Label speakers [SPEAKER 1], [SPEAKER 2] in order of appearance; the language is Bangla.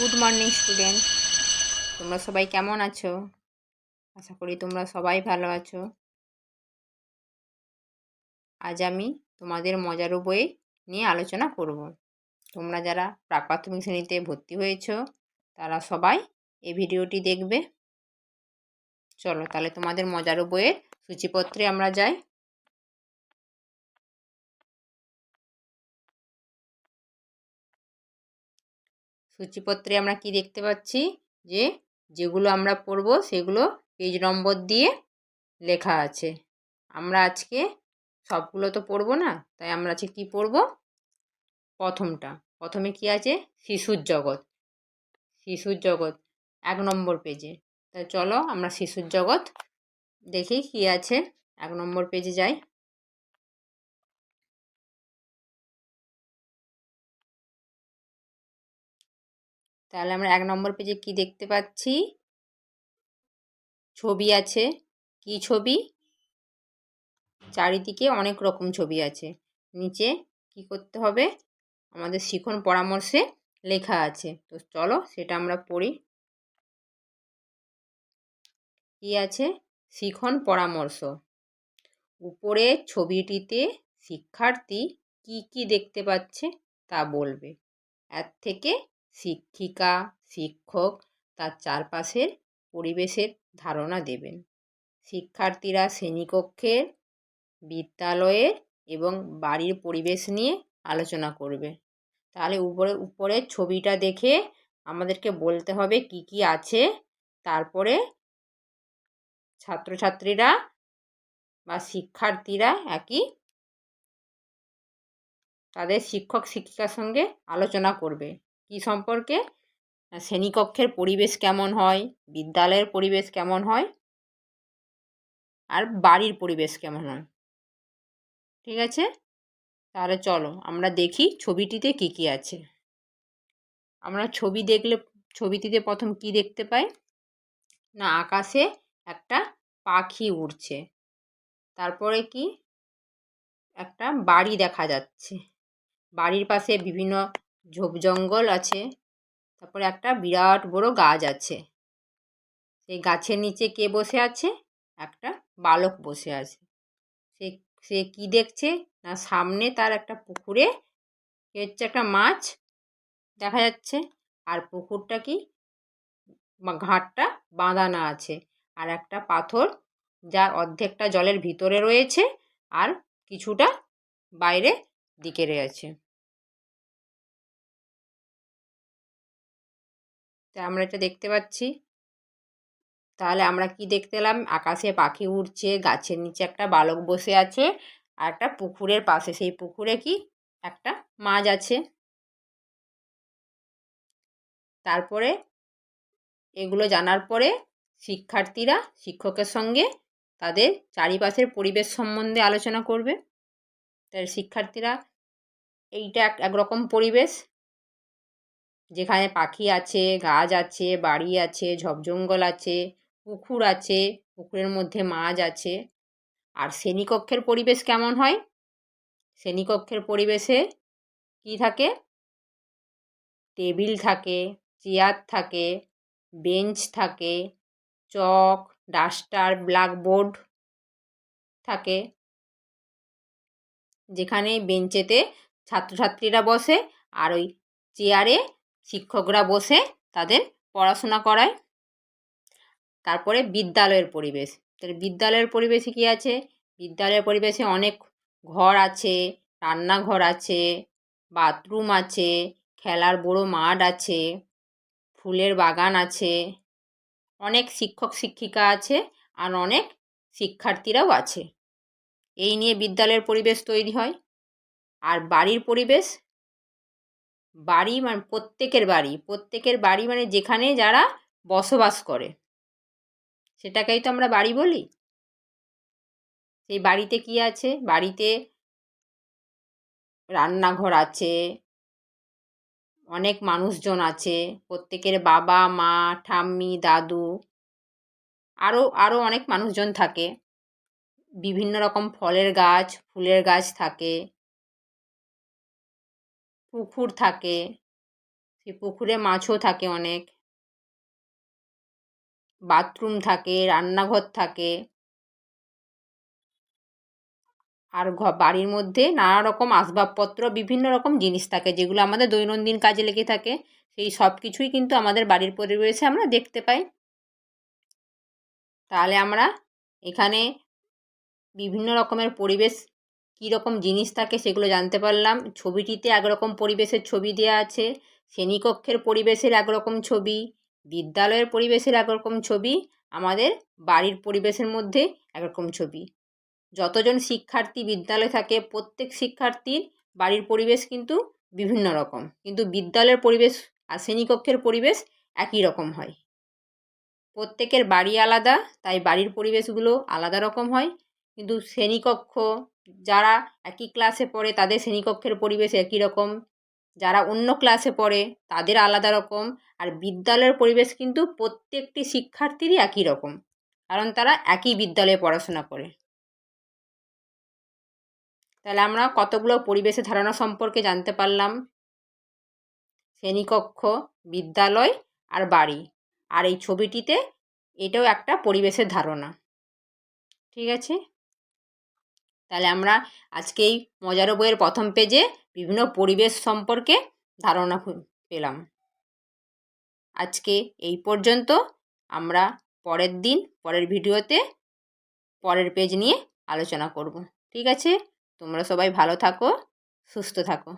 [SPEAKER 1] গুড মর্নিং স্টুডেন্ট তোমরা সবাই কেমন আছো? আশা করি তোমরা সবাই ভালো আছো। আজ আমি তোমাদের মজার বই নিয়ে আলোচনা করব। তোমরা যারা প্রাক প্রাথমিক শ্রেণীতে ভর্তি হয়েছো, তারা সবাই এই ভিডিওটি দেখবে। চলো, তাহলে তোমাদের মজার বইয়ের সূচিপত্রে আমরা যাই। সূচিপত্রে আমরা কি দেখতে পাচ্ছি? যে যেগুলো আমরা পড়ব সেগুলো পেজ নম্বর দিয়ে লেখা আছে। আমরা আজকে সবগুলো তো পড়ব না, তাই আমরা আজকে কী পড়ব? প্রথমটা, প্রথমে কি আছে? শিশুর জগৎ। শিশুর জগৎ, এক নম্বর পেজে তা চলো আমরা শিশুর জগৎ দেখি কি আছে। এক নম্বর পেজে যাই। তাহলে আমরা এক নম্বর পেজে কি দেখতে পাচ্ছি? ছবি আছে। কি ছবি? চারিদিকে অনেক রকম ছবি আছে। নিচে কি করতে হবে? আমাদের শিখন পরামর্শে লেখা আছে। তো চলো সেটা আমরা পড়ি। কি আছে? শিখন পরামর্শ। উপরে ছবিটিতে শিক্ষার্থী কি কি দেখতে পাচ্ছে তা বলবে। এর থেকে শিক্ষিকা, শিক্ষক তার চারপাশের পরিবেশের ধারণা দেবেন। শিক্ষার্থীরা শ্রেণীকক্ষের, বিদ্যালয়ের এবং বাড়ির পরিবেশ নিয়ে আলোচনা করবে। তাহলে উপরে উপরের ছবিটা দেখে আমাদেরকে বলতে হবে কি কি আছে। তারপরে ছাত্রছাত্রীরা বা শিক্ষার্থীরা একই তাদের শিক্ষক, শিক্ষিকার সঙ্গে আলোচনা করবে। কি সম্পর্কে? শ্রেণীকক্ষের পরিবেশ কেমন হয়? বিদ্যালয়ের পরিবেশ কেমন হয়? আর বাড়ির পরিবেশ কেমন হয়? ঠিক আছে? তাহলে চলো, আমরা দেখি ছবিটিতে কি কি আছে। আমরা ছবি দেখলে, ছবিটিতে প্রথম কি দেখতে পাই? না, আকাশে একটা পাখি উড়ছে। তারপরে কি? একটা বাড়ি দেখা যাচ্ছে। বাড়ির পাশে বিভিন্ন ঝোপ জঙ্গল আছে, তারপরে একটা বিরাট বড় গাছ আছে। সেই গাছের নিচে কে বসে আছে? একটা বালক বসে আছে। সে সে কী দেখছে? না, সামনে তার একটা পুকুরে হচ্ছে একটা মাছ দেখা যাচ্ছে। আর পুকুরটা কি? ঘাটটা বাঁধানো আছে। আর একটা পাথর যা অর্ধেকটা জলের ভিতরে রয়েছে আর কিছুটা বাইরে দিকে রয়েছে। তা আমরা এটা দেখতে পাচ্ছি। তাহলে আমরা কি দেখতে এলাম? আকাশে পাখি উড়ছে, গাছের নিচে একটা বালক বসে আছে আর একটা পুকুরের পাশে। সেই পুকুরে কি? একটা মাছ আছে। তারপরে এগুলো জানার পরে শিক্ষার্থীরা শিক্ষকের সঙ্গে তাদের চারিপাশের পরিবেশ সম্বন্ধে আলোচনা করবে। তাই শিক্ষার্থীরা এইটা এক, একরকম পরিবেশ। যেখানে পাখি আছে, গাছ আছে, বাড়ি আছে ঝোপজঙ্গল আছে, পুকুর আছে, পুকুরের মধ্যে মাছ আছে। আর শ্রেণীকক্ষের পরিবেশ কেমন হয়? শ্রেণীকক্ষের পরিবেশে কী থাকে? টেবিল থাকে, চেয়ার থাকে, বেঞ্চ থাকে, চক, ডাস্টার, ব্ল্যাকবোর্ড থাকে। যেখানে বেঞ্চেতে ছাত্রছাত্রীরা বসে আর ওই চেয়ারে শিক্ষকরা বসে তাদের পড়াশোনা করায়। তারপরে বিদ্যালয়ের পরিবেশ। তাহলে বিদ্যালয়ের পরিবেশে কী আছে? বিদ্যালয়ের পরিবেশে অনেক ঘর আছে, রান্নাঘর আছে, বাথরুম আছে, খেলার বড় মাঠ আছে, ফুলের বাগান আছে, অনেক শিক্ষক শিক্ষিকা আছে আর অনেক শিক্ষার্থীরাও আছে। এই নিয়ে বিদ্যালয়ের পরিবেশ তৈরি হয়। আর বাড়ির পরিবেশ বাড়ি মানে প্রত্যেকের বাড়ি প্রত্যেকের বাড়ি মানে যেখানে যারা বসবাস করে। সেটাকেই তো আমরা বাড়ি বলি। সেই বাড়িতে কি আছে? বাড়িতে রান্নাঘর আছে, অনেক মানুষজন আছে, প্রত্যেকের বাবা, মা, ঠাম্মি, দাদু আরও আরও অনেক মানুষজন থাকে। বিভিন্ন রকম ফলের গাছ, ফুলের গাছ থাকে। পুকুর থাকে। সেই পুকুরে মাছও থাকে অনেক। বাথরুম থাকে, রান্নাঘর থাকে। আর বাড়ির মধ্যে নানা রকম আসবাবপত্র, বিভিন্ন রকম জিনিস থাকে, যেগুলো আমাদের দৈনন্দিন কাজে লেগে থাকে। সেই সব কিছুই কিন্তু আমাদের বাড়ির পরিবেশে আমরা দেখতে পাই। তাহলে আমরা এখানে বিভিন্ন রকমের পরিবেশ কী রকম জিনিস থাকে সেগুলো জানতে পারলাম। ছবিটিতে একরকম পরিবেশের ছবি দেওয়া আছে। শ্রেণীকক্ষের পরিবেশের একরকম ছবি, বিদ্যালয়ের পরিবেশের একরকম ছবি, আমাদের বাড়ির পরিবেশের মধ্যে একরকম ছবি। যতজন শিক্ষার্থী বিদ্যালয়ে থাকে, প্রত্যেক শিক্ষার্থীর বাড়ির পরিবেশ কিন্তু বিভিন্ন রকম। কিন্তু বিদ্যালয়ের পরিবেশ আর শ্রেণীকক্ষের পরিবেশ একই রকম হয়। প্রত্যেকের বাড়ি আলাদা, তাই বাড়ির পরিবেশগুলো আলাদা রকম হয়। কিন্তু শ্রেণীকক্ষ, যারা একই ক্লাসে পড়ে, তাদের শ্রেণীকক্ষের পরিবেশ একই রকম। যারা অন্য ক্লাসে পড়ে, তাদের আলাদা রকম। আর বিদ্যালয়ের পরিবেশ কিন্তু প্রত্যেকটি শিক্ষার্থীরই একই রকম, কারণ তারা একই বিদ্যালয়ে পড়াশোনা করে। তাহলে আমরা কতগুলো পরিবেশের ধারণা সম্পর্কে জানতে পারলাম? শ্রেণীকক্ষ, বিদ্যালয় আর বাড়ি। আর এই ছবিটিতে এটাও একটা পরিবেশের ধারণা। ঠিক আছে? তাহলে আমরা আজকে এই মজার বইয়ের প্রথম পেজে বিভিন্ন পরিবেশ সম্পর্কে ধারণা পেলাম। আজকে এই পর্যন্ত। আমরা পরের দিন, পরের ভিডিওতে পরের পেজ নিয়ে আলোচনা করব। ঠিক আছে? তোমরা সবাই ভালো থাকো, সুস্থ থাকো।